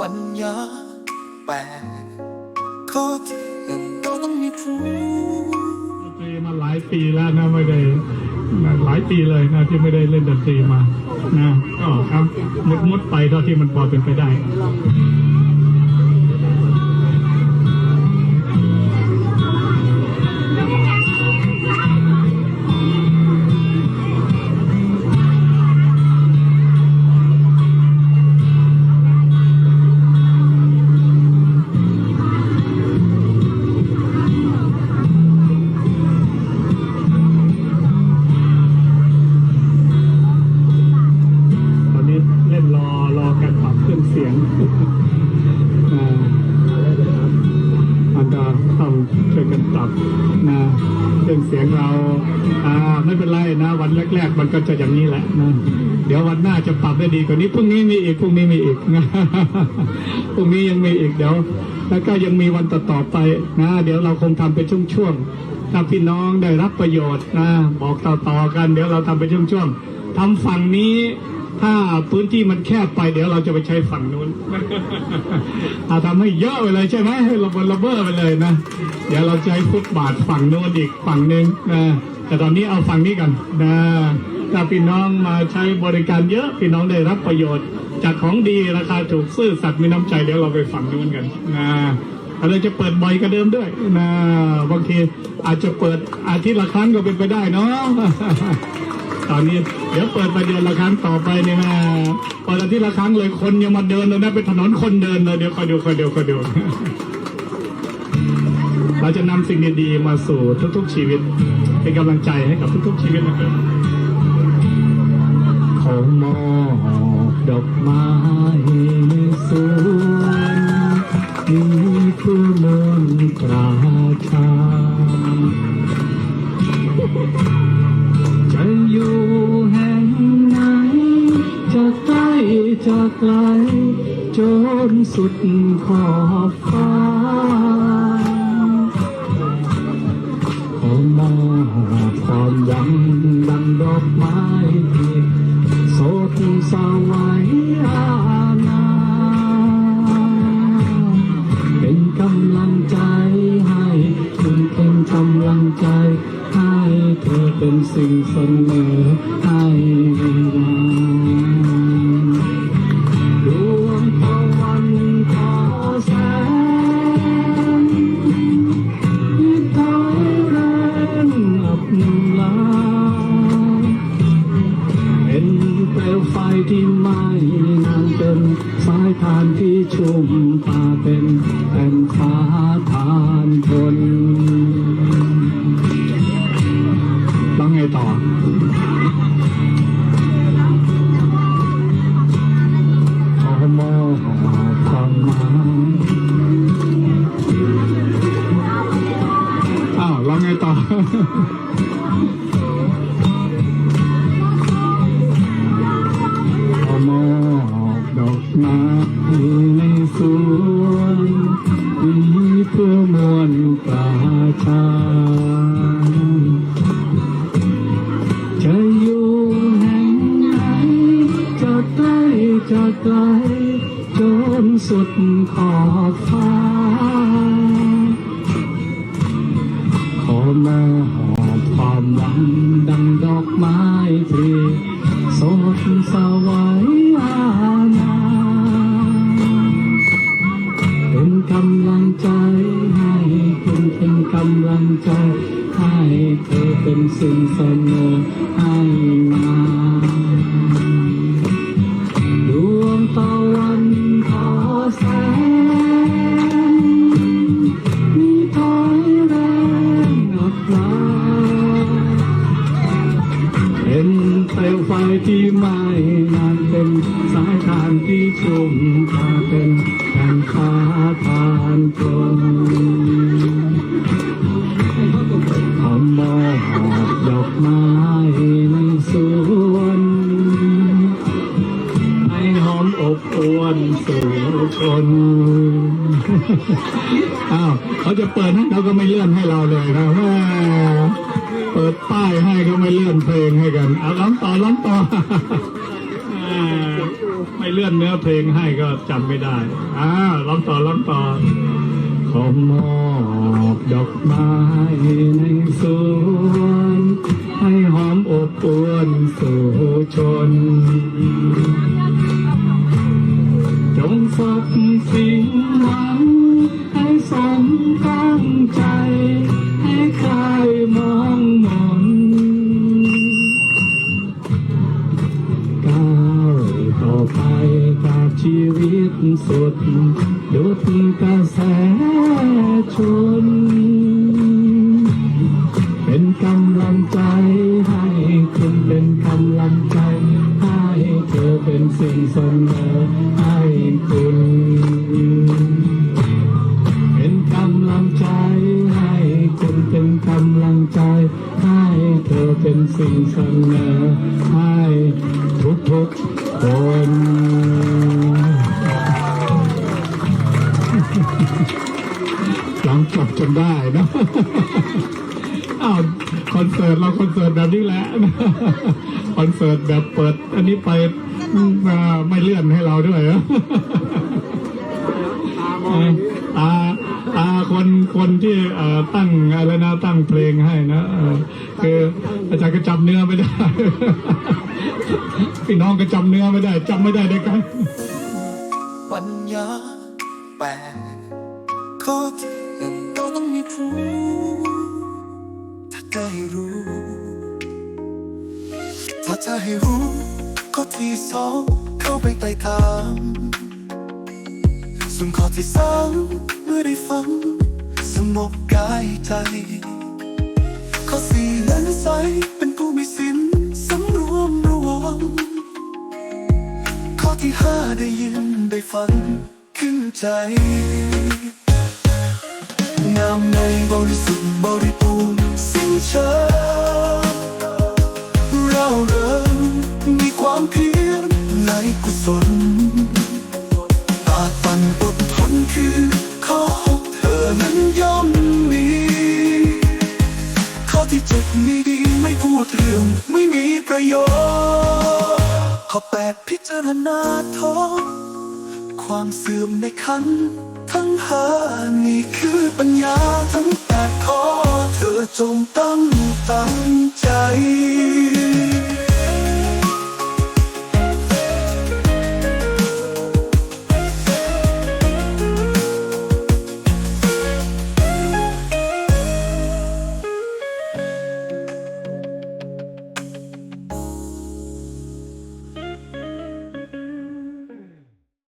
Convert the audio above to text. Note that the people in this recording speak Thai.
ปัญญาแปลข้อที่ต้องมีผู้ดนตรีมาหลายปีแล้วนะไม่ได้หลายปีเลยนะที่ไม่ได้เล่นดนตรีมานะก็ครับมุดมุดไปเท่าที่มันพอเป็นไปได้ เครื่องเสียงเราอ่าไม่เป็นไรนะ วันแรก ๆ มันก็จะอย่างนี้แหละนะเดี๋ยววันหน้าจะปรับได้ดีกว่านี้พรุ่งนี้มีอีกพรุ่งนี้มีอีกนะพรุ่งนี้ยังมีอีกเดี๋ยว แล้วก็ยังมีวันต่อๆไปนะ เดี๋ยวเราคงทำเป็นช่วงๆถ้าพี่น้องได้รับประโยชน์นะบอกต่อๆกัน เดี๋ยวเราทำเป็นช่วงๆทำฝั่งนี้ ถ้าพื้นที่มันแคบไปเดี๋ยวเราจะไปใช้ฝั่งนู้นอาทำให้เยอะไปเลยใช่ไหมให้ระเบิดระเบ้อไปเลยนะ เดี๋ยวเราใช้ฟุตบาทฝั่งโน้นอีกฝั่งหนึ่งนะแต่ตอนนี้เอาฝั่งนี้กันนะถ้าพี่น้องมาใช้บริการเยอะพี่น้องได้รับประโยชน์ จากของดีราคาถูกซื่อสัตย์มีน้ำใจเดี๋ยวเราไปฝั่งนู้นกันนะเราจะเปิดบ่อยกว่าเดิมด้วยนะบางทีอาจจะเปิดอาทิตย์ละครั้งก็เป็นไปได้เนาะ ตอนนี้เดี๋ยวเปิดประเดินละครั้งต่อไปเนี่ยนะเปิดอาที่ละครั้งเลยคนยังมาเดินเลยนะเป็นถนนคนเดินเลยเดี๋ยวคอยดูคอยดูคอยดูเราจะนำสิ่งดีๆมาสู่ทุกๆชีวิตเป็นกำลังใจให้กับทุกๆชีวิตนะครับขอมอดอกไม้ จะไกลจนสุดขอบฟ้าขอมอบความหวังดังดอกไม้ที่สดสวัยอาณาเป็นกำลังใจให้คุณเป็นกำลังใจให้เธอเป็นสิ่งเสมอ สาย อบดอกไม้ในสวนมีเพื่อมวลประชาจะอยู่แห่งไหนจะใกล้จะไกลจนสุดขอบฟ้า ขอมอบความหวังดังดอกไม้พลีสดสวัยอ ชมตาเป็นแผ่นฟ้าทานทนขอมอบดอกไม้ในสวนให้หอมอบอวนสู่คนอ้าวเขาจะเปิดให้เราก็ไม่เลื่อนให้เราเลยนะแม่เปิดป้ายให้ก็ไม่เลื่อนเพลงให้กันเอาล้องต่อล้องต่อ ไม่เลื่อนเนื้อเพลงให้ก็จำไม่ได้ อ่าร้องต่อร้องต่อขอมอบดอกไม้ในสวนให้หอมอบอวนสู่ชน จงสบสิ่งหวังให้สมตั้งใจให้ใคร ชีวิตสุดดุดกระแสชน เป็นกำลังใจให้คุณเป็นกำลังใจ ให้เธอเป็นสิ่งเสนอให้คุณเป็นกำลังใจให้คุณเป็นกำลังใจ ให้เธอเป็นสิ่งเสนอ ลังจบจนได้นะอ้าวคอนเสิร์ตเราคอนเสิร์ตแบบนี้แหละคอนเสิร์ตแบบเปิด อันนี้ไปอ่าไม่เลื่อนให้เราด้วยเหรอตาตาคนคนที่เอ่อตั้งอะไรนะตั้งเพลงให้นะเออคืออาจารย์ก็จำเนื้อไม่ได้พี่น้องก็จำเนื้อไม่ได้จำไม่ได้ด้วยกันปัญญาแปลข้อที่หนึ่ง ต้องมีผู้ ถ้าได้รู้ ถ้าจะให้รู้ข้อที่สองเข้าไปไต่ถามส่วนข้อที่สามเมื่อได้ฟังสงบกายใจข้อสี่นั้นใสเป็นผู้มีสินสำรวมระวังข้อที่ห้าได้ยินได้ฟังขึ้นใจามในบริสุทธิ์บริบูรณ์สิ้นเชิงเราเริงมีความเพียรในกุศลอาจปันอดทนคือข้อหกเธอนั้นย่อมมีข้อที่เจ็ดมีดีไม่พูดเรื่องไม่มีประโยชน์ข้อแปดพิจารณาท้องความเสื่อมในขันธ์ ทั้งหานี่คือปัญญาทั้งแปดข้อเธอจงตั้งตั้งใจ